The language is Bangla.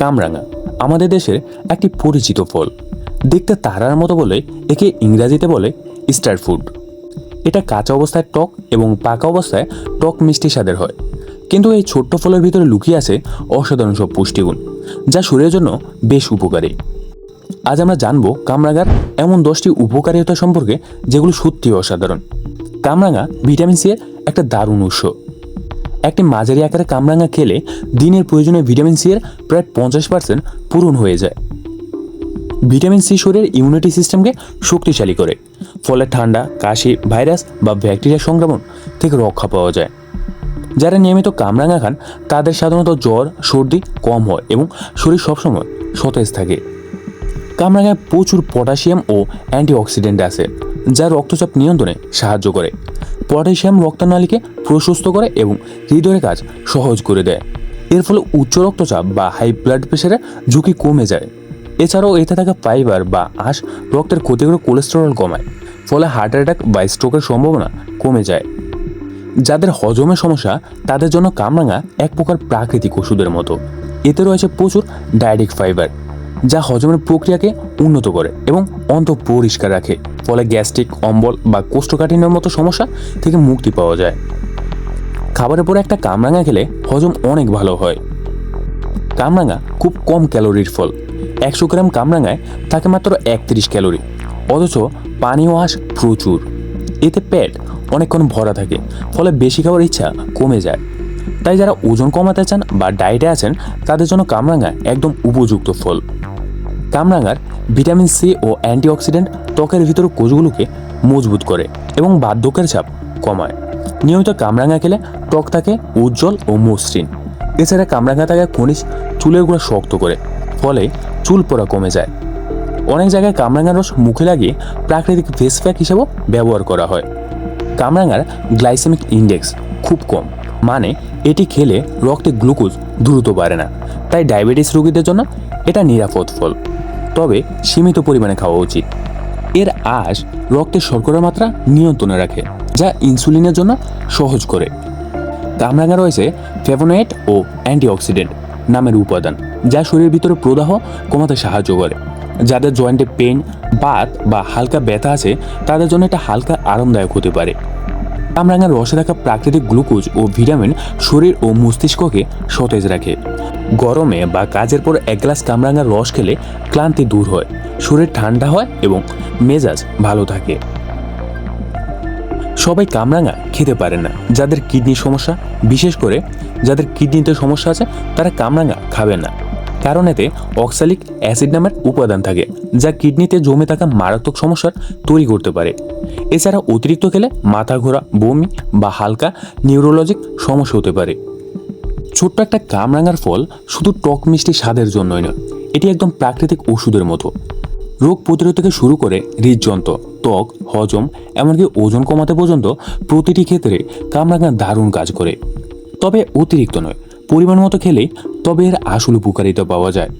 কামরাঙা, আমাদের দেশের একটি পরিচিত ফল। দেখতে তারার মতো বলে একে ইংরাজিতে বলে স্টার ফুড। এটা কাঁচা অবস্থায় টক এবং পাকা অবস্থায় টক মিষ্টি স্বাদের হয়। কিন্তু এই ছোট্ট ফলের ভিতরে লুকিয়ে আছে অসাধারণ সব পুষ্টিগুণ, যা শরীরের জন্য বেশ উপকারী। আজ আমরা জানব কামরাঙার এমন দশটি উপকারিতা সম্পর্কে যেগুলো সত্যি অসাধারণ। কামরাঙা ভিটামিন সি এর একটা দারুণ উৎস। একটি মাঝারি আকারের কামরাঙা খেলে দিনের প্রয়োজনীয় ভিটামিন সি এর প্রায় পঞ্চাশ পার্সেন্ট পূরণ হয়ে যায়। ভিটামিন সি শরীরের ইমিউনিটি সিস্টেমকে শক্তিশালী করে। ফলে ঠান্ডা, কাশি, ভাইরাস বা ব্যাকটেরিয়া সংক্রমণ থেকে রক্ষা পাওয়া যায়। যারা নিয়মিত কামরাঙা খান, তাদের সাধারণত জ্বর, সর্দি কম হয় এবং শরীর সবসময় সতেজ থাকে। কামরাঙায় প্রচুর পটাশিয়াম ও অ্যান্টিঅক্সিডেন্ট আছে, যা রক্তচাপ নিয়ন্ত্রণে সাহায্য করে। পটাশিয়াম রক্তনালীকে প্রশস্ত করে এবং হৃদয়ের কাজ সহজ করে দেয়। এর ফলে উচ্চ রক্তচাপ বা হাই ব্লাড প্রেশারের ঝুঁকি কমে যায়। এছাড়াও এতে থাকা ফাইবার বা আঁশ, রক্তের ক্ষতিকর কোলেস্টেরল কমায়, ফলে হার্ট অ্যাটাক বা স্ট্রোকের সম্ভাবনা কমে যায়। যাদের হজমের সমস্যা, তাদের জন্য কামরাঙা এক প্রকার প্রাকৃতিক ওষুধের মতো। এতে রয়েছে প্রচুর ডায়েটিক ফাইবার যা হজমের প্রক্রিয়াকে উন্নত করে এবং অন্ত পরিষ্কার রাখে। ফলে গ্যাস্ট্রিক, অম্বল বা কোষ্ঠকাঠিন্যের মতো সমস্যা থেকে মুক্তি পাওয়া যায়। খাবারের পরে একটা কামরাঙা খেলে হজম অনেক ভালো হয়। কামরাঙা খুব কম ক্যালোরির ফল। একশো গ্রাম কামরাঙায় থাকে মাত্র একত্রিশ ক্যালোরি। অথচ পানীয় আঁশ প্রচুর। এতে পেট অনেকক্ষণ ভরা থাকে, ফলে বেশি খাওয়ার ইচ্ছা কমে যায়। তাই যারা ওজন কমাতে চান বা ডায়েটে আছেন, তাদের জন্য কামরাঙা একদম উপযুক্ত ফল। কামরাঙার ভিটামিন সি ও অ্যান্টিঅক্সিডেন্ট ত্বকের ভিতর কোষগুলোকে মজবুত করে এবং বার্ধক্যের চাপ কমায়। নিয়মিত কামরাঙা খেলে ত্বক থাকে উজ্জ্বল ও মসৃণ। এছাড়া কামরাঙা থাকে খনিজ চুলের গুঁড়া শক্ত করে, ফলে চুল পড়া কমে যায়। অনেক জায়গায় কামরাঙার রস মুখে লাগিয়ে প্রাকৃতিক ফেস প্যাক হিসেবেও ব্যবহার করা হয়। কামরাঙার গ্লাইসেমিক ইন্ডেক্স খুব কম। মানে এটি খেলে রক্তে গ্লুকোজ দ্রুত বাড়ে না। তাই ডায়াবেটিস রোগীদের জন্য এটা নিরাপদ ফল। তবে সীমিত পরিমাণে খাওয়া উচিত। এর আঁশ রক্তের শর্করার মাত্রা নিয়ন্ত্রণে রাখে, যা ইনসুলিনের জন্য সহজ করে। কামরাঙা রয়েছে ফেভোনাইট ও অ্যান্টিঅক্সিডেন্ট নামের উপাদান, যা শরীরের ভিতরে প্রদাহ কমাতে সাহায্য করে। যাদের জয়েন্টে পেন বাত বা হালকা ব্যথা আছে, তাদের জন্য এটা হালকা আরামদায়ক হতে পারে। কামরাঙার রসে থাকা প্রাকৃতিক গ্লুকোজ ও ভিটামিন শরীর ও মস্তিষ্ককে সতেজ রাখে। গরমে বা কাজের পর এক গ্লাস কামরাঙার রস খেলে ক্লান্তি দূর হয়, শরীর ঠান্ডা হয় এবং মেজাজ ভালো থাকে। সবাই কামরাঙা খেতে পারে না, যাদের কিডনির সমস্যা, বিশেষ করে যাদের কিডনিতে সমস্যা আছে, তারা কামরাঙা খাবে না। কারণ এতে অক্সালিক অ্যাসিড নামের উপাদান থাকে, যা কিডনিতে জমে থাকা মারাত্মক সমস্যার তৈরি করতে পারে। এছাড়া অতিরিক্ত খেলে মাথা ঘোরা, বমি বা হালকা নিউরোলজিক সমস্যা হতে পারে। ছোট্ট একটা কামরাঙার ফল শুধু টক মিষ্টি স্বাদের জন্যই নয়, এটি একদম প্রাকৃতিক ওষুধের মতো। রোগ প্রতিরোধ থেকে শুরু করে হৃদযন্ত্র, ত্বক, হজম, এমনকি ওজন কমাতে পর্যন্ত প্রতিটি ক্ষেত্রে কামরাঙা দারুণ কাজ করে। তবে অতিরিক্ত নয় পরিমাণ মতো খেলে তবে এর আসল উপকারিতা পাওয়া যায়।